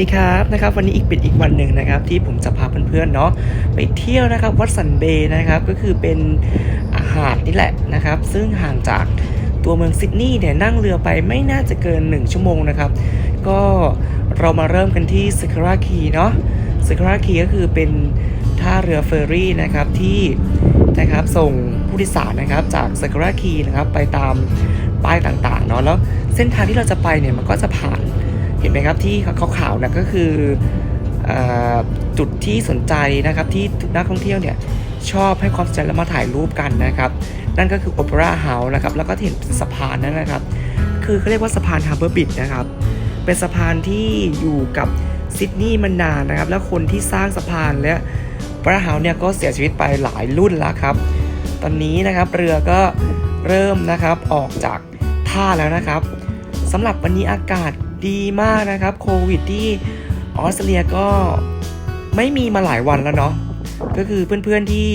ดีครับนะครับวันนี้อีกเป็นอีกวันหนึ่งนะครับที่ผมจะพาเพื่อนๆเนาะไปเที่ยวนะครับวัดสันเบย์นะครับก็คือเป็นอาหารนี่แหละนะครับ ซึ่งห่างจากตัวเมืองซิดนีย์เนี่ยนั่งเรือไปไม่น่าจะเกิน 1 ชั่วโมงนะครับ ก็เรามาเริ่มกันที่ส k คราคีเนาะส k คราคีก็คือเป็นท่าเรือเฟอร์รี่นะครับที่นะครับส่งผู้โดยสารนะครับจากส k คราคีนะครับไปตามป้ายต่างๆเนาะแล้วเส้นทางที่เราจะไปเนี่ยมันก็จะผ่าน เห็นไหมครับที่ขาวๆนะก็คืออจุดที่สนใจนะครับที่นักท่องเที่ยวเนี่ยชอบให้ความสนใจแล้วมาถ่ายรูปกันนะครับ นั่นก็คือโอเปร่าเฮาส์นะครับแล้วก็เห็นสะพานนั้นนะครับ คือเขาเรียกว่าสะพานฮาร์เบอร์บิดนะครับ เป็นสะพานที่อยู่กับซิดนีย์มานานนะครับ แล้วคนที่สร้างสะพานและโอเปร่าเฮาส์เนี่ยก็เสียชีวิตไปหลายรุ่นแล้วครับ ตอนนี้นะครับเรือก็เริ่มนะครับออกจากท่าแล้วนะครับสำหรับวันนี้อากาศ ดีมากนะครับโควิดที่ออสเตรเลียก็ไม่มีมาหลายวันแล้วเนาะก็คือเพื่อนๆที่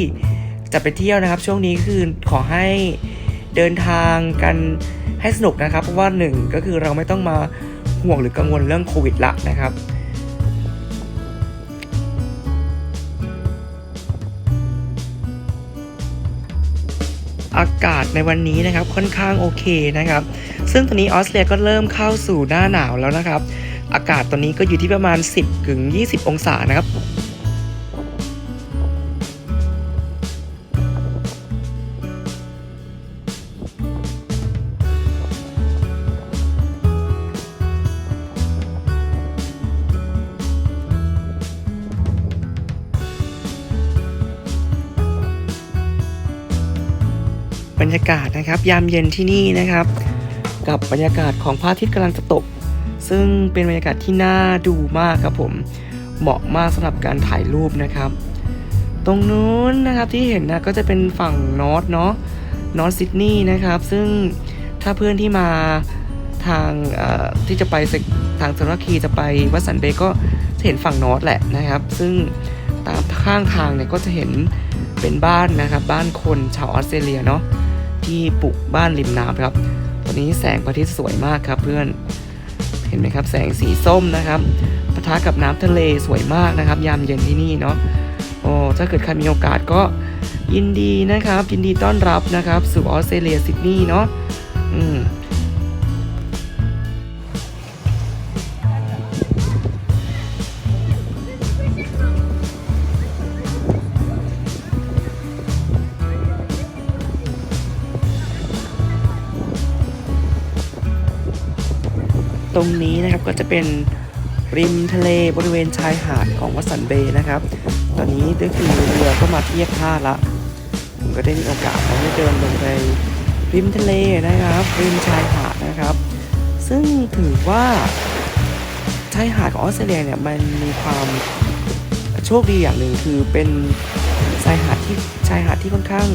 จะไปเที่ยวนะครับ ช่วงนี้คือขอให้เดินทางกันให้สนุกนะครับ เพราะว่าหนึ่งก็คือเราไม่ต้องมาห่วงหรือกังวลเรื่องโควิดละนะครับ อากาศในวันนี้นะครับค่อนข้างโอเคนะครับ ซึ่งตอนนี้ออสเตรเลียก็เริ่มเข้าสู่หน้าหนาวแล้วนะครับ อากาศตอนนี้ก็อยู่ที่ประมาณ 10ถึง20 องศานะครับ รรยากาศนะครับ ยามเย็นที่นี่นะครับ กับบรรยากาศของพระอาทิตย์กำลังจะตก ซึ่งเป็นบรรยากาศที่น่าดูมากครับผมเหมาะมากสำหรับการถ่ายรูปนะครับ ตรงนู้นนะครับที่เห็นนะก็จะเป็นฝั่งนอร์ทเนาะนอร์ทซิดนีย์นะครับ ซึ่งถ้าเพื่อนที่มาทางที่จะไปทางสารคีจะไปวัดสันเบก็จะเห็นฝั่งนอร์ทแหละนะครับ ซึ่งตามข้างทางเนี่ยก็จะเห็นเป็นบ้านนะครับ บ้านคนชาวออสเตรเลียเนาะ ที่ปลูกบ้านริมน้ำครับตอนนี้แสงพระอาทิตย์สวยมากครับเพื่อน เห็นไหมครับ แสงสีส้มนะครับปะทะกับน้ำทะเลสวยมากนะครับ ยามเย็นที่นี่เนาะโอ้ถ้าเกิดใครมีโอกาสก็ยินดีนะครับ ยินดีต้อนรับนะครับ สู่ออสเตรเลียซิดนีย์เนาะอืม ตรงนี้นะครับก็จะเป็นริมทะเลบริเวณชายหาดของวัสันเบย์นะครับ ตอนนี้ก็คือเรือก็มาเทียบท่าละ ผมก็ได้มีโอกาสได้เดินลงไปริมทะเลนะครับ ริมชายหาดนะครับ ซึ่งถือว่าชายหาดของออสเตรเลียเนี่ยมันมีความโชคดีอย่างหนึ่งคือเป็นชายหาดที่ชายหาดที่ค่อนข้าง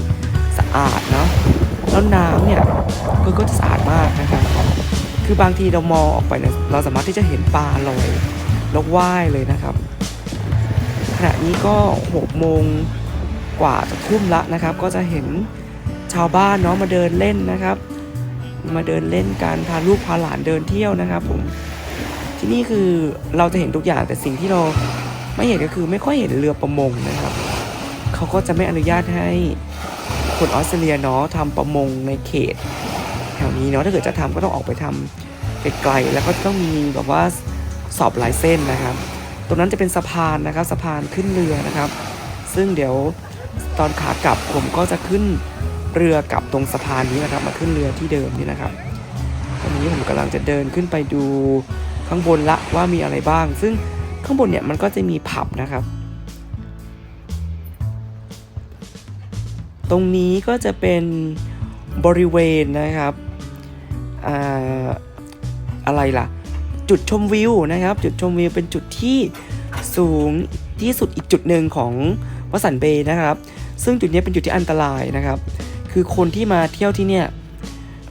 สะอาดเนาะแล้วน้ำเนี่ยก็ก็จะสะอาดมากนะครับ คือบางทีเรามองออกไปเนี่ยเราสามารถที่จะเห็นปลาลอยแล้วว่ายเลยนะครับ ขณะนี้ก็6โมงกว่าจะทุ่มละนะครับ ก็จะเห็นชาวบ้านเนาะมาเดินเล่นนะครับ มาเดินเล่นการพาลูกพาหลานเดินเที่ยวนะครับผมที่นี่คือเราจะเห็นทุกอย่างแต่สิ่งที่เราไม่เห็นก็คือไม่ค่อยเห็นเรือประมงนะครับเขาก็จะไม่อนุญาตให้คนออสเตรเลียเนาะทำประมงในเขต ถวนี้เนาะถ้าเกิดจะทำก็ต้องออกไปทำไกลๆแล้วก็ต้องมีแบบว่าสอบหลายเส้นนะครับ ตรงนั้นจะเป็นสะพานนะครับสะพานขึ้นเรือนะครับ ซึ่งเดี๋ยวตอนขากลับผมก็จะขึ้นเรือกลับตรงสะพานนี้นะครับ มาขึ้นเรือที่เดิมนี่นะครับ ตอนนี้ผมกำลังจะเดินขึ้นไปดูข้างบนละว่ามีอะไรบ้าง ซึ่งข้างบนเนี่ยมันก็จะมีผับนะครับ ตรงนี้ก็จะเป็นบริเวณนะครับ อะไรล่ะ จุดชมวิวนะครับ จุดชมวิวเป็นจุดที่สูงที่สุดอีกจุดหนึ่งของวสันเบย์นะครับ ซึ่งจุดนี้เป็นจุดที่อันตรายนะครับ คือคนที่มาเที่ยวที่เนี่ย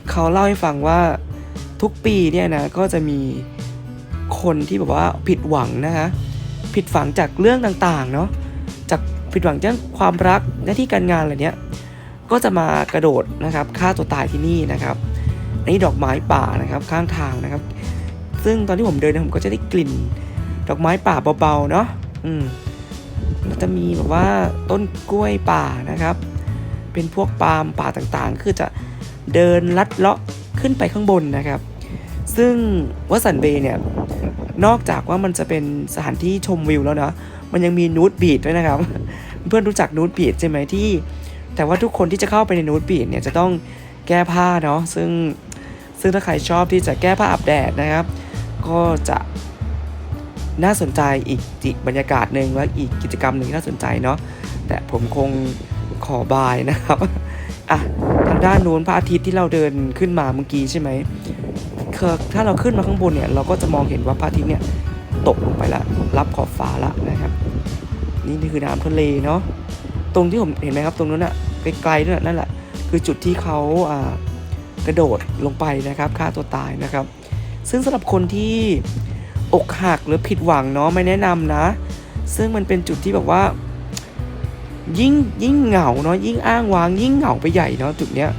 เขาเล่าให้ฟังว่าทุกปีเนี่ยนะก็จะมีคนที่แบบว่าผิดหวังนะคะผิดหวังจากเรื่องต่างๆเนาะจากผิดหวังจากความรักหน้าที่การงานอะไรเนี้ยก็จะมากระโดดนะครับฆ่าตัวตายที่นี่นะครับ อันนี้ดอกไม้ป่านะครับข้างทางนะครับ ซึ่งตอนที่ผมเดินนยผมก็จะได้กลิ่น ดอกไม้ป่าเบาๆเนาะอืมจะมีแบบว่าต้นกล้วยป่านะครับ เป็นพวกปาล์มป่าต่างๆ คือจะเดินลัดเลาะขึ้นไปข้างบนนะครับ ซึ่งวัดสันเบย์เนี่ย นอกจากว่ามันจะเป็นสถานที่ชมวิวแล้วเนาะมันยังมีนูดบีดด้วยนะครับ เพื่อนรู้จักนูดบีดใช่ไหมที่ แต่ว่าทุกคนที่จะเข้าไปในนูดบีดเนี่ยจะต้องแก้ผ้าเนาะซึ่ง ซึ่งถ้าใครชอบที่จะแก้ผ้าอาบแดดนะครับ ก็จะน่าสนใจอีกบรรยากาศหนึ่งและอีกกิจกรรมหนึ่งที่น่าสนใจเนาะแต่ผมคงขอบายนะครับอะทางด้านนู้นพระอาทิตย์ที่เราเดินขึ้นมาเมื่อกี้ใช่ไหมคือถ้าเราขึ้นมาข้างบนเนี่ยเราก็จะมองเห็นว่าพระอาทิตย์เนี่ยตกลงไปละรับขอบฟ้าละนะครับ นี่คือน้ำทะเลเนาะตรงที่ผมเห็นไหมครับตรงนั้นอะไกลๆนั่นน่ะนั่นแหละคือจุดที่เขาอ่า กระโดดลงไปนะครับฆ่าตัวตายนะครับ ซึ่งสำหรับคนที่อกหักหรือผิดหวังเนาะไม่แนะนำนะ ซึ่งมันเป็นจุดที่แบบว่า ยิ่งยิ่งเหงาเนาะยิ่งอ้างว้าง ยิ่งเหงาไปใหญ่เนาะจุดเนี้ย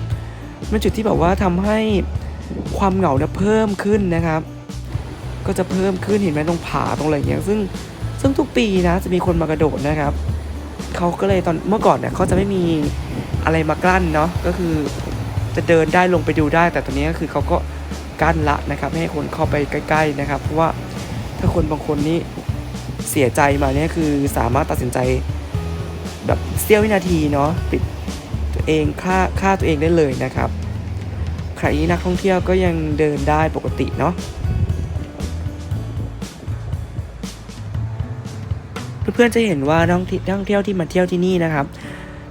มันจุดที่แบบว่าทำให้ความเหงาเนี่ยเพิ่มขึ้นนะครับ ก็จะเพิ่มขึ้นเห็นไหมตรงผาตรงอะไรอย่างเงี้ยซึ่งซึ่งทุกปีนะจะมีคนมากระโดดนะครับเขาก็เลยตอนเมื่อก่อนเนี่ยเขาจะไม่มีอะไรมากลั้นเนาะก็คือ จะเดินได้ลงไปดูได้ แต่ตอนนี้ก็คือเขาก็กั้นละนะครับไม่ให้คนเข้าไปใกล้ ๆนะครับ เพราะว่าถ้าคนบางคนนี่เสียใจมาเนี่ยคือสามารถตัดสินใจแบบเสี้ยววินาทีเนาะปิดตัวเองฆ่าฆ่าตัวเองได้เลยนะครับใครนักท่องเที่ยวก็ยังเดินได้ปกติเนาะเพื่อนๆจะเห็นว่านักท่องเที่ยวที่มาเที่ยวที่นี่นะครับ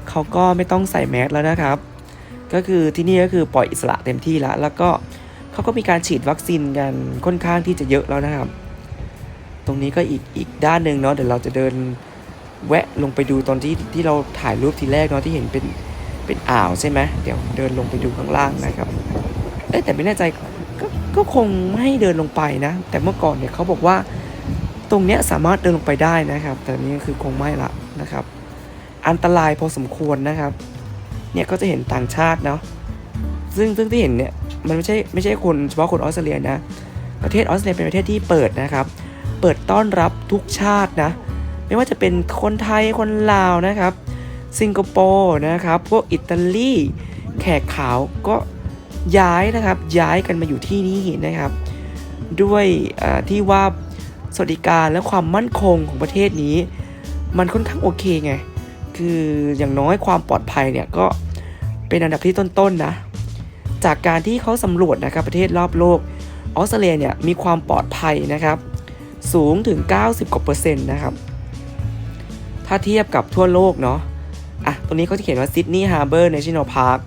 เขาก็ไม่ต้องใส่แมสแล้วนะครับ ก็คือที่นี่ก็คือปล่อยอิสระเต็มที่แล้ว แล้วก็เขาก็มีการฉีดวัคซีนกันค่อนข้างที่จะเยอะแล้วนะครับ ตรงนี้ก็อีกอีกด้านหนึ่งเนาะเดี๋ยวเราจะเดินแวะลงไปดูตอนที่ที่เราถ่ายรูปทีแรกเนาะที่เห็นเป็นเป็นอ่าวใช่ไหมเดี๋ยวเดินลงไปดูข้างล่างนะครับเอ้แต่ไม่แน่ใจก็ก็คงไม่ให้เดินลงไปนะ แต่เมื่อก่อนเนี่ยเขาบอกว่าตรงเนี้ยสามารถเดินลงไปได้นะครับ แต่นี้คือคงไม่ละนะครับ อันตรายพอสมควรนะครับ เนี่ยก็จะเห็นต่างชาติเนาะซึ่งซึ่งที่เห็นเนี่ยมันไม่ใช่ไม่ใช่คนเฉพาะคนออสเตรเลียนะ ประเทศออสเตรเลียเป็นประเทศที่เปิดนะครับ เปิดต้อนรับทุกชาตินะ ไม่ว่าจะเป็นคนไทยคนลาวนะครับ สิงคโปร์นะครับ พวกอิตาลีแขกขาวก็ย้ายนะครับ ย้ายกันมาอยู่ที่นี่นะครับ ด้วยที่ว่าสวัสดิการและความมั่นคงของประเทศนี้ มันค่อนข้างโอเคไง คืออย่างน้อยความปลอดภัยเนี่ยก็เป็นอันดับที่ต้นๆนนะ จากการที่เขาสำรวจนะครับประเทศรอบโลกออสเตรเลียเนี่ยมีความปลอดภัยนะครับ สูงถึง 90กว่าเปอร์เซ็นต์นะครับ ถ้าเทียบกับทั่วโลกเนาะอะตรงนี้เขาจะเขียนว่าซิดนีย์ฮาร์เบอร์เนชั่นแนลพาร์ค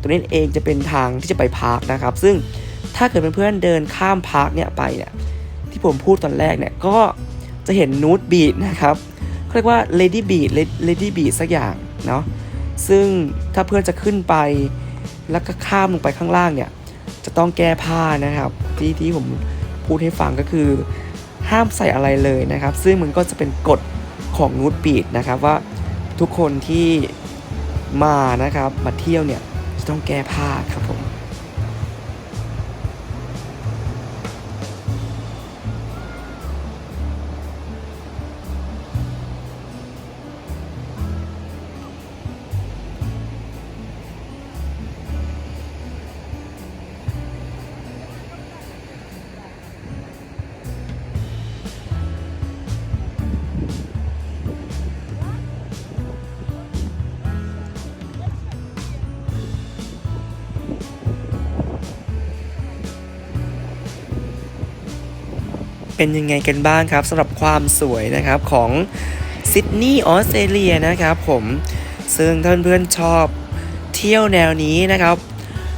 ตัวนี้เองจะเป็นทางที่จะไปพาร์คนะครับ ซึ่งถ้าเกิดเพื่อนๆเดินข้ามพาร์คเนี่ยไปเนี่ยที่ผมพูดตอนแรกเนี่ยก็จะเห็นนูดบีดนะครับ เขาเรียกว่า Lady Beat Lady Beat สักอย่างเนาะซึ่งถ้าเพื่อนจะขึ้นไป แล้วก็ข้ามลงไปข้างล่างเนี่ย จะต้องแก้ผ้านะครับที่ที่ผมพูดให้ฟังก็คือ ห้ามใส่อะไรเลยนะครับ ซึ่งมันก็จะเป็นกฎของนูดบีดนะครับว่าทุกคนที่มานะครับมาเที่ยวเนี่ยจะต้องแก้ผ้าครับผม เป็นยังไงกันบ้างครับสำหรับความสวยนะครับของซิดนีย์ออสเตรเลียนะครับผมซึ่งถ้าเพื่อนๆชอบเที่ยวแนวนี้นะครับ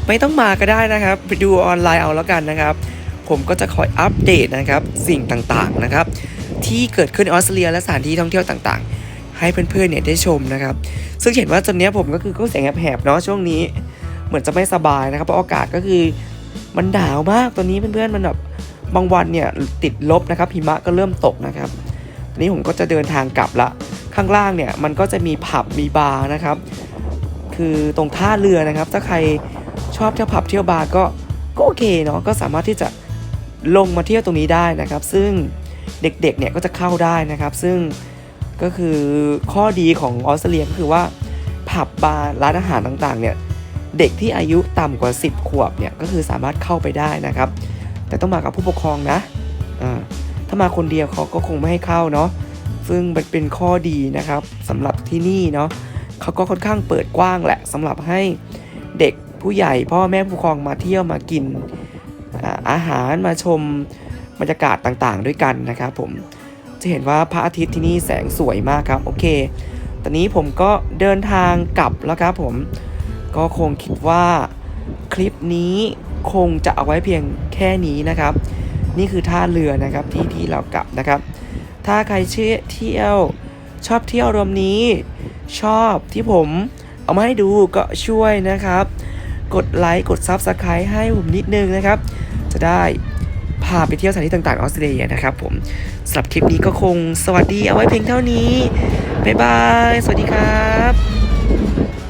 ไม่ต้องมาก็ได้นะครับไปดูออนไลน์เอาแล้วกันนะครับ ผมก็จะคอยอัปเดตนะครับสิ่งต่างๆนะครับ ที่เกิดขึ้นออสเตรเลียและสถานที่ท่องเที่ยวต่างๆ ให้เพื่อนๆเนี่ยได้ชมนะครับ ซึ่งเห็นว่าตอนนี้ผมก็คือก็เสียงแหบๆเนาะช่วงนี้ เหมือนจะไม่สบายนะครับเพราะอากาศก็คือมันหนาวมากตอนนี้เพื่อนๆมันแบบ บางวันเนี่ยติดลบนะครับหิมะก็เริ่มตกนะครับนนี้ผมก็จะเดินทางกลับละ ข้างล่างเนี่ยมันก็จะมีผับมีบาร์นะครับ คือตรงท่าเรือนะครับ ถ้าใครชอบเที่ยวผับเที่ยวบาร์ก็ก็โอเคเนาะก็สามารถที่จะลงมาเที่ยวตรงนี้ได้นะครับ ซึ่งเด็กๆเนี่ยก็จะเข้าได้นะครับ ซึ่งก็คือข้อดีของออสเตรเลียก็คือว่าผับบาร์ร้านอาหารต่างๆเนี่ยเด็กที่อายุต่ำกว่า 10 ขวบเนี่ยก็คือสามารถเข้าไปได้นะครับ แต่ต้องมากับผู้ปกครองนะอ่าถ้ามาคนเดียวเขาก็คงไม่ให้เข้าเนาะซึ่งมันเป็นข้อดีนะครับสำหรับที่นี่เนาะเขาก็ค่อนข้างเปิดกว้างแหละสำหรับให้เด็กผู้ใหญ่พ่อแม่ผู้ปกครองมาเที่ยวมากินอ่าอาหารมาชมบรรยากาศต่างๆ ด้วยกันนะครับผมจะเห็นว่าพระอาทิตย์ที่นี่แสงสวยมากครับ โอเค ตอนนี้ผมก็เดินทางกลับแล้วครับผม ก็คงคิดว่าคลิปนี้ คงจะเอาไว้เพียงแค่นี้นะครับ นี่คือท่าเรือนะครับที่ที่เรากลับนะครับ ถ้าใครเชื่อเที่ยวชอบเที่ยวรวมนี้ ชอบที่ผมเอามาให้ดูก็ช่วยนะครับ กดไลค์กด Subscribe ให้ผมนิดนึงนะครับ จะได้พาไปเที่ยวสถานที่ต่างๆออสเตรเลียนะครับผมสำหรับคลิปนี้ก็คงสวัสดีเอาไว้เพียงเท่านี้ บ๊ายบาย สวัสดีครับ